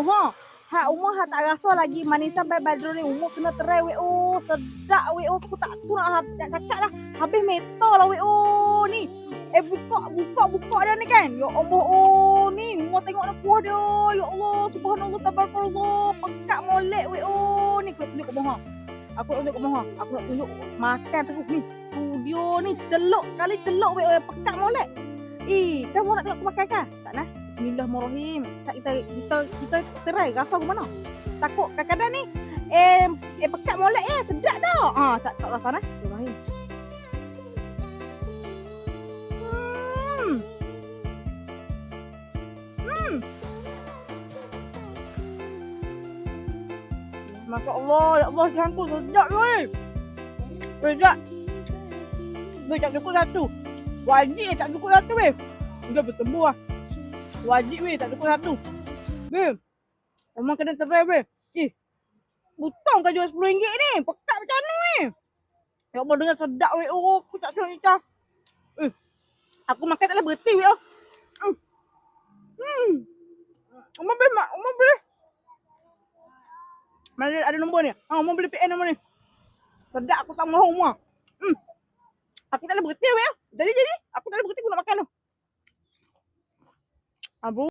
umur ha. Ha ha tak rasa lagi manis sampai badrun ni umur kena terai we oh sedap we oh aku tak tu nak, nak cakap dah. Habis metal lah oh ni. Eh buka buka buka dah ni kan. Ya Allah oh ni umur tengok nak kuah dia. Ya Allah subhanallah tabarakallah. Pekat molek we oh ni aku tunjuk kat bawah. Aku tunjuk kat bawah. Aku nak tunjuk makan terus ni. Studio ni teluk sekali teluk we oh pekat molek. Eh, kamu nak tengok aku kan? Tak nak. Bismillahirrahmanirrahim. Tak kita kita kita terai rasa ke mana? Takut kadang-kadang ni eh eh pekat molek eh sedap dah. Ha, tak tak rasa nah. Bismillahirrahmanirrahim. Hmm. Hmm. Masya Allah, ya Allah, jangkut sedap weh. Sedap. Weh, tak cukup satu. Wajib tak cukup satu weh. Udah bertemu lah. Wajib weh tak cukup satu. Weh. Memang kena terai weh. Eh. Butang kan jual RM10 ni. Pekat macam mana weh. Ya Allah dengar sedap weh. Oh aku tak suka Ica. Eh. Aku makan tak boleh berhenti weh. Oh. Hmm. Hmm. Umar boleh mak. Umar boleh. Mana ada nombor ni? Ha, Umar boleh PN nombor ni. Sedap aku tak mahu Umar. Hmm. Aku tak boleh berhenti weh. Jadi jadi aku tak boleh berhenti aku nak makan tu. Abu.